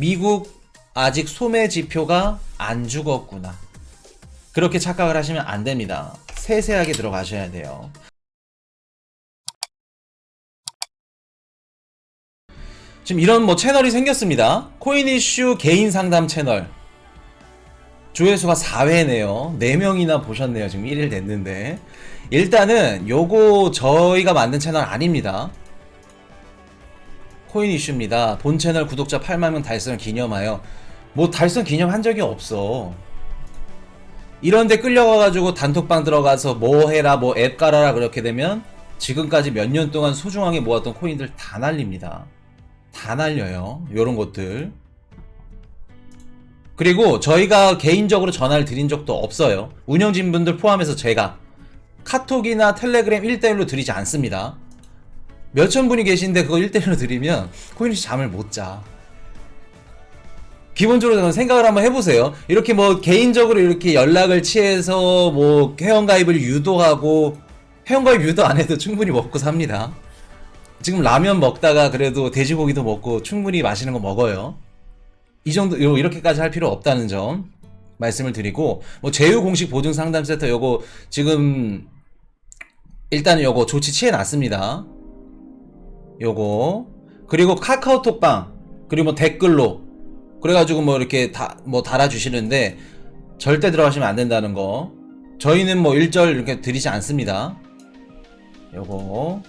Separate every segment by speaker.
Speaker 1: 미국 아직 소매 지표가 안 죽었구나. 그렇게 착각을 하시면 안 됩니다. 세세하게 들어가셔야 돼요. 지금 이런 뭐 채널이 생겼습니다. 코인 이슈 개인 상담 채널. 조회수가 4회네요. 4명이나 보셨네요. 지금 1일 됐는데. 일단은 요거 저희가 만든 채널 아닙니다. 코인 이슈입니다. 본 채널 구독자 8만 명 달성을 기념하여 뭐 달성 기념한 적이 없어. 이런데 끌려가가지고 단톡방 들어가서 뭐 해라 뭐 앱 깔아라 그렇게 되면 지금까지 몇 년 동안 소중하게 모았던 코인들 다 날립니다. 다 날려요. 요런 것들. 그리고 저희가 개인적으로 전화를 드린 적도 없어요. 운영진 분들 포함해서 제가 카톡이나 텔레그램 1대1로 드리지 않습니다. 몇천 분이 계신데 그거 1대1로 드리면 코인이씨 잠을 못 자. 기본적으로 생각을 한번 해보세요. 이렇게 뭐 개인적으로 이렇게 연락을 취해서 뭐 회원가입을 유도하고 회원가입 유도 안 해도 충분히 먹고 삽니다. 지금 라면 먹다가 그래도 돼지고기도 먹고 충분히 맛있는 거 먹어요. 이 정도 요- 이렇게까지 할 필요 없다는 점 말씀을 드리고 뭐 제휴 공식 보증 상담 센터 요거 지금 일단은 요거 조치 취해 놨습니다. 요거 그리고 카카오톡방 그리고 뭐 댓글로 그래가지고 뭐 이렇게 다 뭐 달아주시는데 절대 들어가시면 안 된다는 거 저희는 뭐 일절 이렇게 드리지 않습니다. 요거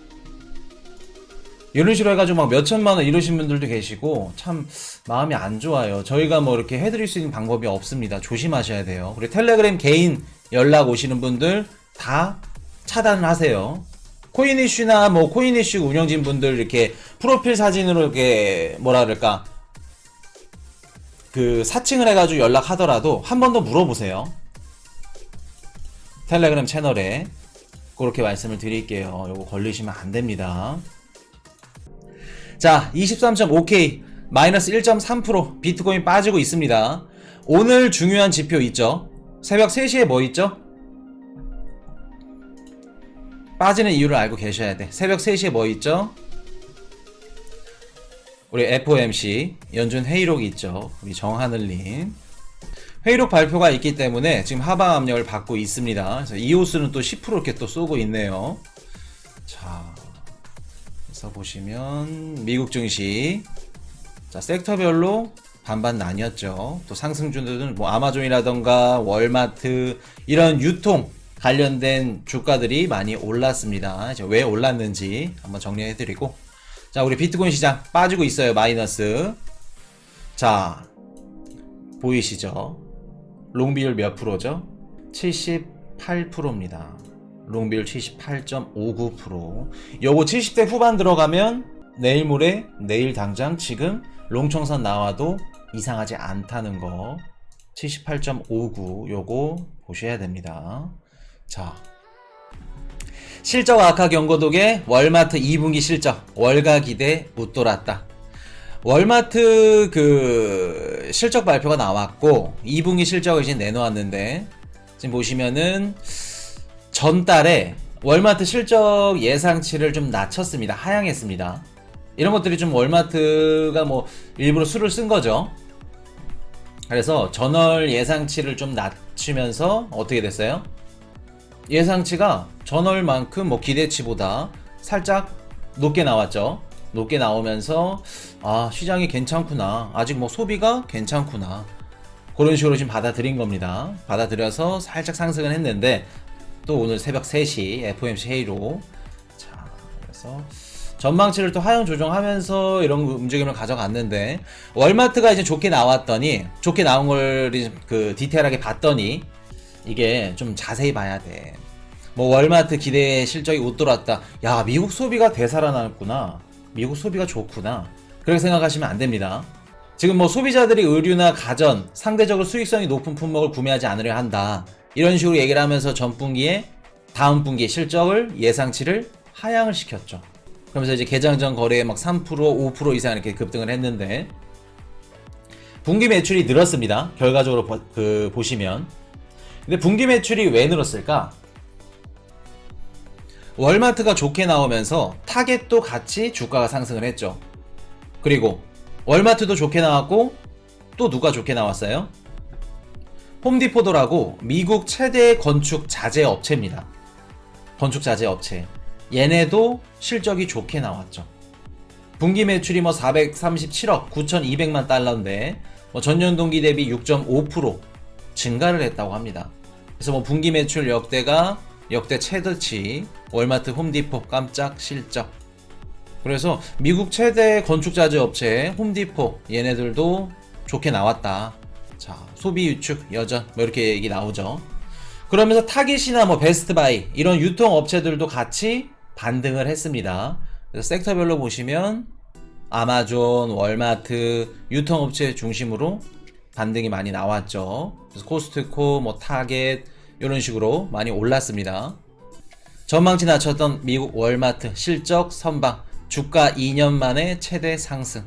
Speaker 1: 이런 식으로 해가지고 막 몇천만 원 이러신 분들도 계시고 참 마음이 안 좋아요. 저희가 뭐 이렇게 해드릴 수 있는 방법이 없습니다. 조심하셔야 돼요. 그리고 텔레그램 개인 연락 오시는 분들 다 차단을 하세요. 코인 이슈나 뭐 코인 이슈 운영진 분들 이렇게 프로필 사진으로 이렇게 뭐라 그럴까 그 사칭을 해가지고 연락하더라도 한 번 더 물어보세요. 텔레그램 채널에 그렇게 말씀을 드릴게요. 요거 걸리시면 안 됩니다. 자, 23.5K 마이너스 1.3% 비트코인 빠지고 있습니다. 오늘 중요한 지표 있죠? 새벽 3시에 뭐 있죠? 빠지는 이유를 알고 계셔야 돼. 새벽 3시에 뭐 있죠? 우리 FOMC 연준 회의록이 있죠. 우리 정하늘님. 회의록 발표가 있기 때문에 지금 하방 압력을 받고 있습니다. 그래서 이호수는 또 10% 이렇게 또 쏘고 있네요. 자, 그래서 보시면 미국 증시 자 섹터별로 반반 나뉘었죠. 또 상승주들은 뭐 아마존이라던가 월마트 이런 유통 관련된 주가들이 많이 올랐습니다. 왜 올랐는지 한번 정리해드리고 자 우리 비트코인 시장 빠지고 있어요 마이너스 자 보이시죠? 롱 비율 몇 프로죠? 78%입니다. 롱 비율 78.59%. 요거 70대 후반 들어가면 내일 모레 내일 당장 지금 롱청선 나와도 이상하지 않다는 거. 78.59 요거 보셔야 됩니다. 자. 실적 악화 경고독에 월마트 2분기 실적 월가 기대 웃돌았다. 월마트 그 실적 발표가 나왔고 2분기 실적을 이제 내놓았는데 지금 보시면은 전달에 월마트 실적 예상치를 좀 낮췄습니다. 하향했습니다. 이런 것들이 좀 월마트가 뭐 일부러 수를 쓴 거죠. 그래서 전월 예상치를 좀 낮추면서 어떻게 됐어요? 예상치가 전월만큼 뭐 기대치보다 살짝 높게 나왔죠. 높게 나오면서 아 시장이 괜찮구나. 아직 뭐 소비가 괜찮구나. 그런 식으로 지금 받아들인 겁니다. 받아들여서 살짝 상승을 했는데 또 오늘 새벽 3시 FOMC 회의로 자 그래서 전망치를 또 하향 조정하면서 이런 움직임을 가져갔는데 월마트가 이제 좋게 나왔더니 좋게 나온 걸 그 디테일하게 봤더니 이게 좀 자세히 봐야 돼. 뭐 월마트 기대 실적이 웃돌았다. 야 미국 소비가 되살아났구나. 미국 소비가 좋구나. 그렇게 생각하시면 안 됩니다. 지금 뭐 소비자들이 의류나 가전 상대적으로 수익성이 높은 품목을 구매하지 않으려 한다. 이런 식으로 얘기를 하면서 전 분기에 다음 분기 실적을 예상치를 하향을 시켰죠. 그러면서 이제 개장 전 거래에 막 3% 5% 이상 이렇게 급등을 했는데 분기 매출이 늘었습니다. 결과적으로 보, 그 보시면 근데 분기 매출이 왜 늘었을까? 월마트가 좋게 나오면서 타겟도 같이 주가가 상승을 했죠. 그리고 월마트도 좋게 나왔고 또 누가 좋게 나왔어요? 홈디포도라고 미국 최대 건축 자재 업체입니다. 건축 자재 업체. 얘네도 실적이 좋게 나왔죠. 분기 매출이 뭐 437억 9,200만 달러인데 뭐 전년 동기 대비 6.5% 증가를 했다고 합니다. 그래서 뭐 분기 매출 역대가 역대 최대치 월마트 홈디포 깜짝 실적. 그래서 미국 최대 건축 자재 업체 홈디포 얘네들도 좋게 나왔다. 자, 소비 유축 여전 뭐 이렇게 얘기 나오죠. 그러면서 타깃이나 뭐 베스트바이 이런 유통 업체들도 같이 반등을 했습니다. 그래서 섹터별로 보시면 아마존, 월마트 유통 업체 중심으로 반등이 많이 나왔죠. 그래서 코스트코, 뭐 타겟 이런 식으로 많이 올랐습니다. 전망치 낮췄던 미국 월마트 실적 선방 주가 2년 만에 최대 상승.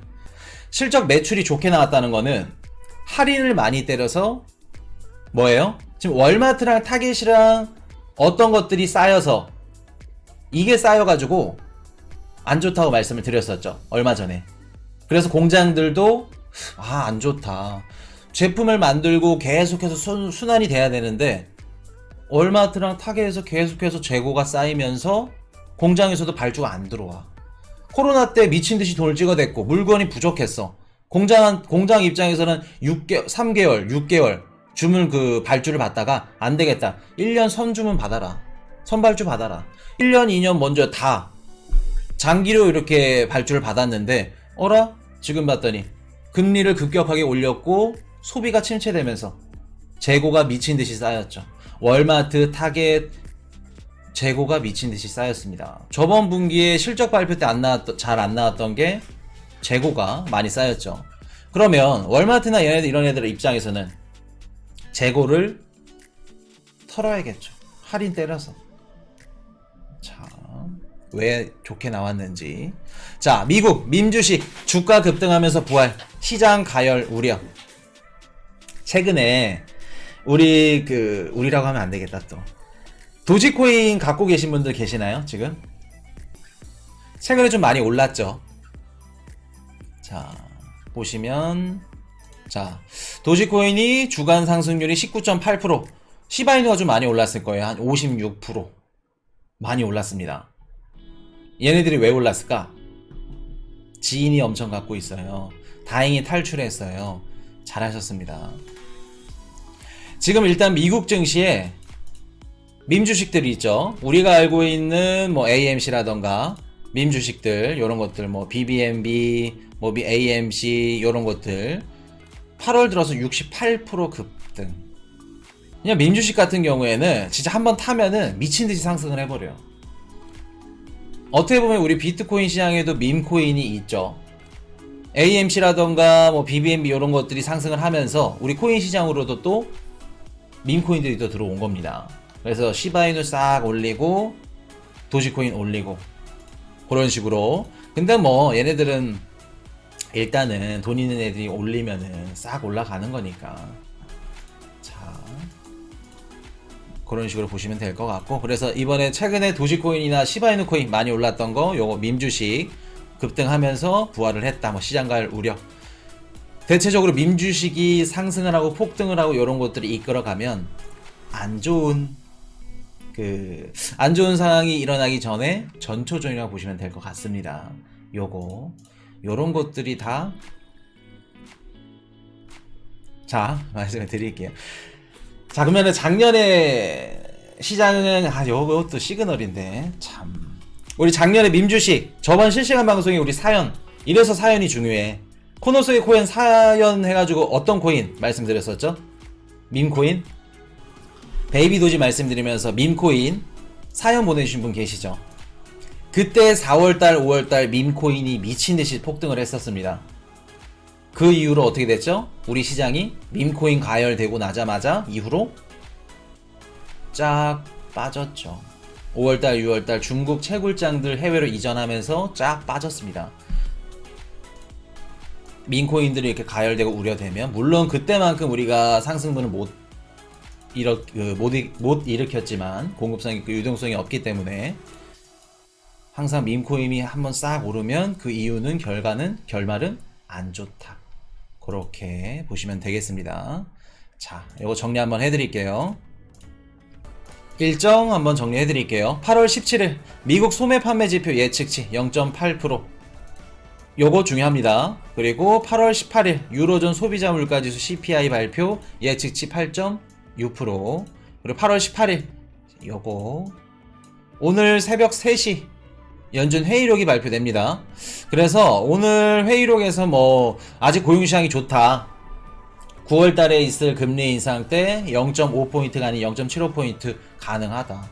Speaker 1: 실적 매출이 좋게 나왔다는 거는 할인을 많이 때려서 뭐예요? 지금 월마트랑 타겟이랑 어떤 것들이 쌓여서 이게 쌓여가지고 안 좋다고 말씀을 드렸었죠. 얼마 전에. 그래서 공장들도 아, 안 좋다. 제품을 만들고 계속해서 순, 순환이 돼야 되는데 월마트랑 타겟에서 계속해서 재고가 쌓이면서 공장에서도 발주가 안 들어와. 코로나 때 미친 듯이 돈을 찍어댔고 물건이 부족했어. 공장 공장 입장에서는 6개 3개월, 6개월 주문 그 발주를 받다가 안 되겠다. 1년 선주문 받아라. 선발주 받아라. 1년, 2년 먼저 다 장기로 이렇게 발주를 받았는데 어라? 지금 봤더니 금리를 급격하게 올렸고 소비가 침체되면서 재고가 미친 듯이 쌓였죠. 월마트, 타겟 재고가 미친 듯이 쌓였습니다. 저번 분기에 실적 발표 때 안 나왔 잘안 나왔던 게 재고가 많이 쌓였죠. 그러면 월마트나 얘네들 이런 애들 입장에서는 재고를 털어야겠죠. 할인 때려서. 자, 왜 좋게 나왔는지. 자, 미국 민주식 주가 급등하면서 부활, 시장 가열 우려. 최근에 우리 그 우리라고 하면 안 되겠다 또. 도지코인 갖고 계신 분들 계시나요? 지금? 최근에 좀 많이 올랐죠. 자, 보시면 자, 도지코인이 주간 상승률이 19.8%, 시바이누가 좀 많이 올랐을 거예요. 한 56%. 많이 올랐습니다. 얘네들이 왜 올랐을까? 지인이 엄청 갖고 있어요. 다행히 탈출했어요. 잘하셨습니다. 지금 일단 미국 증시에 밈 주식들이 있죠. 우리가 알고 있는 뭐 AMC라던가 밈 주식들 이런 것들 뭐 BBNB, 뭐 AMC 이런 것들 8월 들어서 68% 급등. 그냥 밈 주식 같은 경우에는 진짜 한번 타면은 미친 듯이 상승을 해버려요. 어떻게 보면 우리 비트코인 시장에도 밈 코인이 있죠. AMC라던가 뭐 BBNB 이런 것들이 상승을 하면서 우리 코인 시장으로도 또 밈코인들이 또 들어온 겁니다. 그래서 시바이누 싹 올리고 도지코인 올리고 그런 식으로. 근데 뭐 얘네들은 일단은 돈 있는 애들이 올리면은 싹 올라가는 거니까. 자 그런 식으로 보시면 될 것 같고. 그래서 이번에 최근에 도지코인이나 시바이누 코인 많이 올랐던 거 요거 밈 주식 급등하면서 부활을 했다. 뭐 시장갈 우려 대체적으로 밈주식이 상승을 하고 폭등을 하고 이런 것들이 이끌어가면 안 좋은 그 안 좋은 상황이 일어나기 전에 전초전이라고 보시면 될 것 같습니다. 요거 요런 것들이 다 자, 말씀을 드릴게요. 자, 그러면 작년에 시장은 아, 요것도 시그널인데 참. 우리 작년에 밈주식 저번 실시간 방송에 우리 사연 이래서 사연이 중요해. 코너 속의 코인 사연 해가지고 어떤 코인 말씀드렸었죠? 밈코인? 베이비 도지 말씀드리면서 밈코인 사연 보내주신 분 계시죠? 그때 4월달, 5월달 밈코인이 미친듯이 폭등을 했었습니다. 그 이후로 어떻게 됐죠? 우리 시장이 밈코인 가열되고 나자마자 이후로 쫙 빠졌죠. 5월달, 6월달 중국 채굴장들 해외로 이전하면서 쫙 빠졌습니다. 민코인들이 이렇게 가열되고 우려되면 물론 그때만큼 우리가 상승분을 못 일으 그, 못, 일- 못 일으켰지만 공급성이 있고 유동성이 없기 때문에 항상 밈코인이 한번 싹 오르면 그 이유는 결과는 결말은 안 좋다. 그렇게 보시면 되겠습니다. 자, 이거 정리 한번 해드릴게요. 일정 한번 정리해드릴게요. 8월 17일 미국 소매 판매 지표 예측치 0.8%. 요거 중요합니다. 그리고 8월 18일 유로존 소비자 물가지수 CPI 발표 예측치 8.6%. 그리고 8월 18일 요거 오늘 새벽 3시 연준 회의록이 발표됩니다. 그래서 오늘 회의록에서 뭐 아직 고용시장이 좋다. 9월 달에 있을 금리 인상 때 0.5포인트가 아닌 0.75포인트 가능하다.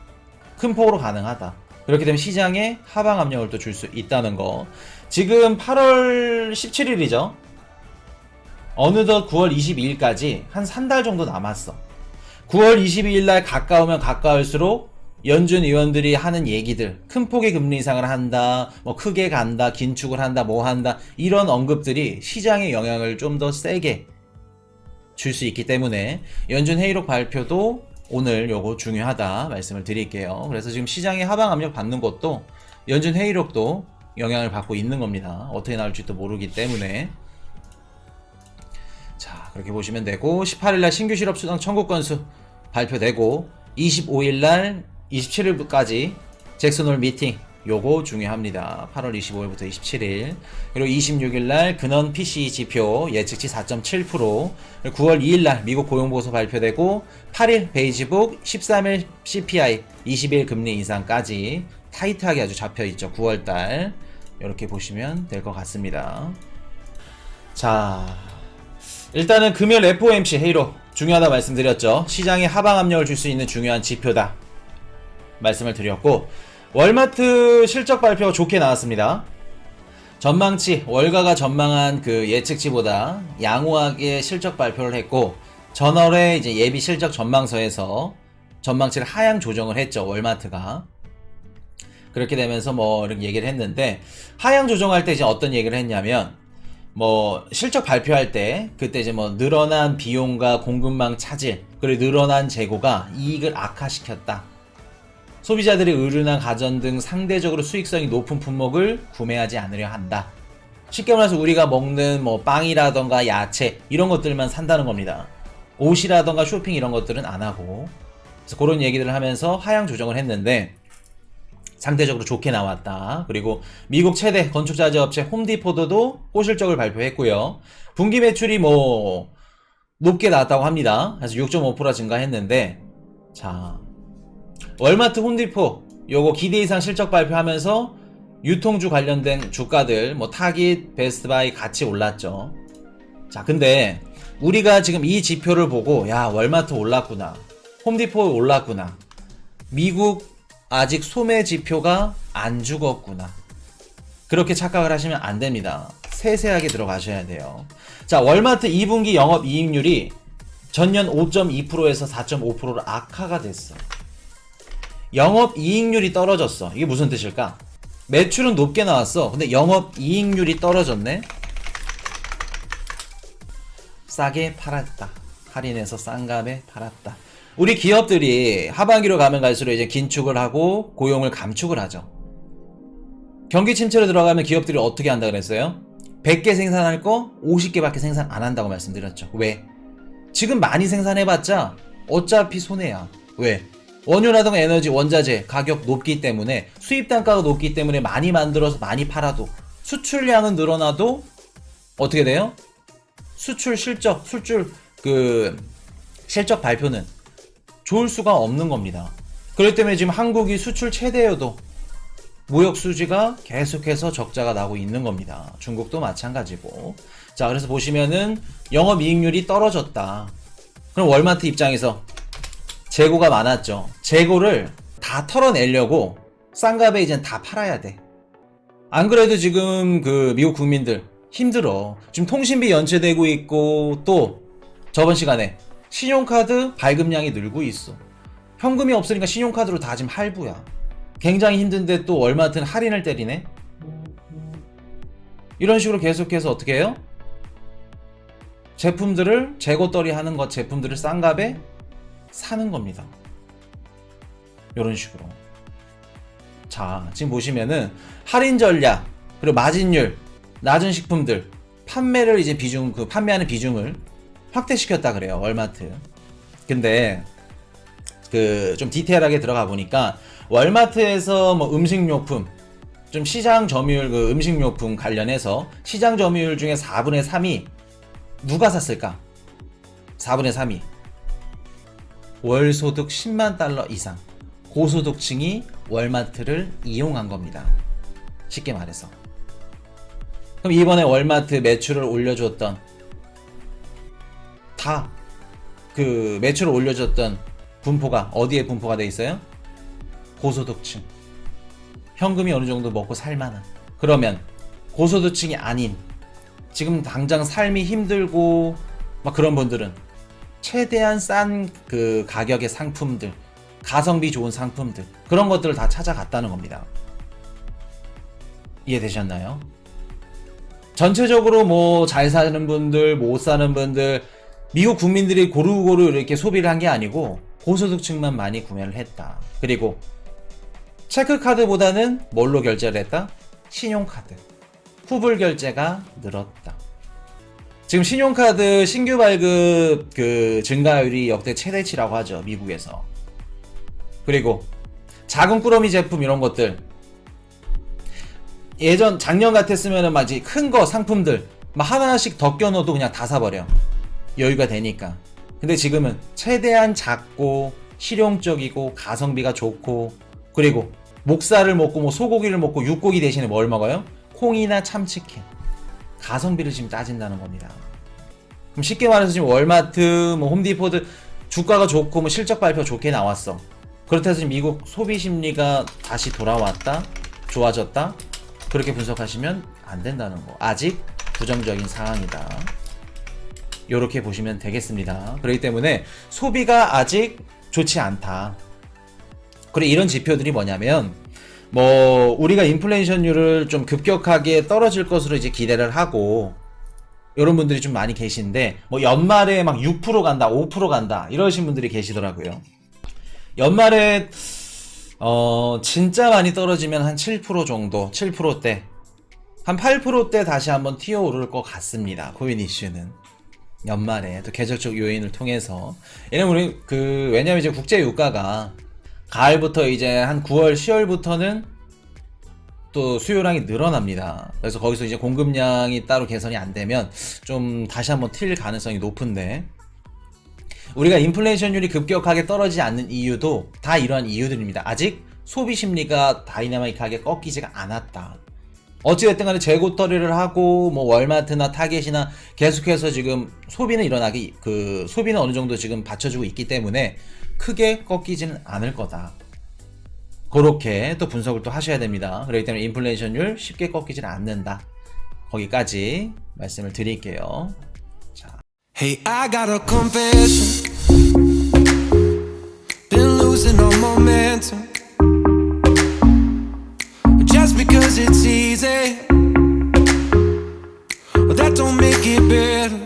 Speaker 1: 큰 폭으로 가능하다. 그렇게 되면 시장에 하방 압력을 또 줄 수 있다는 거. 지금 8월 17일이죠. 어느덧 9월 22일까지 한 3달 정도 남았어. 9월 22일 날 가까우면 가까울수록 연준 의원들이 하는 얘기들, 큰 폭의 금리 인상을 한다, 뭐 크게 간다, 긴축을 한다, 뭐 한다, 이런 언급들이 시장에 영향을 좀 더 세게 줄 수 있기 때문에 연준 회의록 발표도 오늘 요거 중요하다 말씀을 드릴게요. 그래서 지금 시장의 하방 압력 받는 것도 연준 회의록도 영향을 받고 있는 겁니다. 어떻게 나올지 또 모르기 때문에. 자, 그렇게 보시면 되고 18일 날 신규 실업 수당 청구 건수 발표되고 25일 날 27일까지 잭슨홀 미팅 요거 중요합니다. 8월 25일부터 27일. 그리고 26일 날 근원 PCE 지표 예측치 4.7%. 그리고 9월 2일 날 미국 고용보고서 발표되고 8일 베이지북, 13일 CPI, 20일 금리 인상까지 타이트하게 아주 잡혀 있죠. 9월 달. 이렇게 보시면 될 것 같습니다. 자, 일단은 금요일 FOMC 회의록 중요하다 말씀드렸죠. 시장에 하방 압력을 줄 수 있는 중요한 지표다. 말씀을 드렸고 월마트 실적 발표가 좋게 나왔습니다. 전망치 월가가 전망한 그 예측치보다 양호하게 실적 발표를 했고 전월에 이제 예비 실적 전망서에서 전망치를 하향 조정을 했죠 월마트가 그렇게 되면서 뭐 이렇게 얘기를 했는데 하향 조정할 때 이제 어떤 얘기를 했냐면 뭐 실적 발표할 때 그때 이제 뭐 늘어난 비용과 공급망 차질 그리고 늘어난 재고가 이익을 악화시켰다. 소비자들이 의류나 가전 등 상대적으로 수익성이 높은 품목을 구매하지 않으려 한다. 쉽게 말해서 우리가 먹는 뭐 빵이라던가 야채 이런 것들만 산다는 겁니다. 옷이라던가 쇼핑 이런 것들은 안 하고 그래서 그런 얘기들을 하면서 하향 조정을 했는데 상대적으로 좋게 나왔다. 그리고 미국 최대 건축자재 업체 홈디포드도 호실적을 발표했고요. 분기 매출이 뭐 높게 나왔다고 합니다. 그래서 6.5% 증가했는데 자 월마트 홈디포 요거 기대 이상 실적 발표하면서 유통주 관련된 주가들 뭐 타깃, 베스트바이 같이 올랐죠. 자 근데 우리가 지금 이 지표를 보고 야 월마트 올랐구나 홈디포 올랐구나 미국 아직 소매 지표가 안 죽었구나. 그렇게 착각을 하시면 안 됩니다. 세세하게 들어가셔야 돼요. 자 월마트 2분기 영업 이익률이 전년 5.2%에서 4.5%로 악화가 됐어. 영업 이익률이 떨어졌어. 이게 무슨 뜻일까? 매출은 높게 나왔어. 근데 영업 이익률이 떨어졌네. 싸게 팔았다. 할인해서 싼 값에 팔았다. 우리 기업들이 하반기로 가면 갈수록 이제 긴축을 하고 고용을 감축을 하죠. 경기 침체로 들어가면 기업들이 어떻게 한다 그랬어요? 100개 생산할 거 50개밖에 생산 안 한다고 말씀드렸죠. 왜? 지금 많이 생산해봤자 어차피 손해야. 왜? 원유라든가 에너지, 원자재 가격 높기 때문에 수입 단가가 높기 때문에 많이 만들어서 많이 팔아도 수출량은 늘어나도 어떻게 돼요? 수출 실적, 수출 그 실적 발표는 좋을 수가 없는 겁니다. 그렇기 때문에 지금 한국이 수출 최대여도 무역 수지가 계속해서 적자가 나고 있는 겁니다. 중국도 마찬가지고. 자, 그래서 보시면은 영업 이익률이 떨어졌다. 그럼 월마트 입장에서 재고가 많았죠. 재고를 다 털어내려고 싼 값에 이젠 다 팔아야 돼. 안 그래도 지금 그 미국 국민들 힘들어. 지금 통신비 연체되고 있고 또 저번 시간에 신용카드 발급량이 늘고 있어. 현금이 없으니까 신용카드로 다 지금 할부야. 굉장히 힘든데 또 얼마든 할인을 때리네. 이런 식으로 계속해서 어떻게 해요? 제품들을 재고떨이 하는 것 제품들을 싼 값에 사는 겁니다. 이런 식으로. 자, 지금 보시면은 할인 전략, 그리고 마진율, 낮은 식품들 판매를 이제 비중 그 판매하는 비중을 확대시켰다 그래요 월마트. 근데 그 좀 디테일하게 들어가 보니까 월마트에서 뭐 음식료품 좀 시장 점유율 그 음식료품 관련해서 시장 점유율 중에 4분의 3이 누가 샀을까? 4분의 3이 월 소득 10만 달러 이상 고소득층이 월마트를 이용한 겁니다. 쉽게 말해서. 그럼 이번에 월마트 매출을 올려줬던 다 그 매출 을 올려줬던 분포가 어디에 분포가 돼 있어요? 고소득층. 현금이 어느 정도 먹고 살만한. 그러면 고소득층이 아닌 지금 당장 삶이 힘들고 막 그런 분들은 최대한 싼 그 가격의 상품들, 가성비 좋은 상품들 그런 것들을 다 찾아갔다는 겁니다. 이해되셨나요? 전체적으로 뭐 잘 사는 분들, 못 사는 분들, 미국 국민들이 고루고루 이렇게 소비를 한 게 아니고 고소득층만 많이 구매를 했다. 그리고 체크카드보다는 뭘로 결제를 했다? 신용카드. 후불 결제가 늘었다. 지금 신용카드 신규 발급 그 증가율이 역대 최대치라고 하죠. 미국에서. 그리고 작은 꾸러미 제품 이런 것들 예전 작년 같았으면은 막 이제 큰 거 상품들 막 하나씩 더 껴넣어도 그냥 다 사버려. 여유가 되니까. 근데 지금은 최대한 작고 실용적이고 가성비가 좋고 그리고 목살을 먹고 뭐 소고기를 먹고 육고기 대신에 뭘 먹어요? 콩이나 참치캔. 가성비를 지금 따진다는 겁니다. 그럼 쉽게 말해서 지금 월마트, 뭐 홈디포드 주가가 좋고 뭐 실적 발표 좋게 나왔어. 그렇다 해서 지금 미국 소비 심리가 다시 돌아왔다, 좋아졌다. 그렇게 분석하시면 안 된다는 거. 아직 부정적인 상황이다. 이렇게 보시면 되겠습니다. 그렇기 때문에 소비가 아직 좋지 않다. 그래 이런 지표들이 뭐냐면 뭐 우리가 인플레이션율을 좀 급격하게 떨어질 것으로 이제 기대를 하고 이런 분들이 좀 많이 계신데 뭐 연말에 막 6% 간다, 5% 간다 이러신 분들이 계시더라고요. 연말에 어 진짜 많이 떨어지면 한 7% 정도, 7%대 한 8%대 다시 한번 튀어오를 것 같습니다. 코인 이슈는. 연말에 또 계절적 요인을 통해서 왜냐면 우리 그 왜냐면 이제 국제 유가가 가을부터 이제 한 9월 10월부터는 또 수요량이 늘어납니다. 그래서 거기서 이제 공급량이 따로 개선이 안 되면 좀 다시 한번 튈 가능성이 높은데 우리가 인플레이션율이 급격하게 떨어지지 않는 이유도 다 이러한 이유들입니다. 아직 소비 심리가 다이나믹하게 꺾이지가 않았다. 어찌됐든 간에 재고털이를 하고 뭐 월마트나 타겟이나 계속해서 지금 소비는 일어나기 그 소비는 어느 정도 지금 받쳐주고 있기 때문에 크게 꺾이지는 않을 거다. 그렇게 또 분석을 또 하셔야 됩니다. 그렇기 때문에 인플레이션율 쉽게 꺾이지는 않는다. 거기까지 말씀을 드릴게요. 자.
Speaker 2: Hey, I got a confession. Been losing all momentum. Just because it's easy. don't make it better.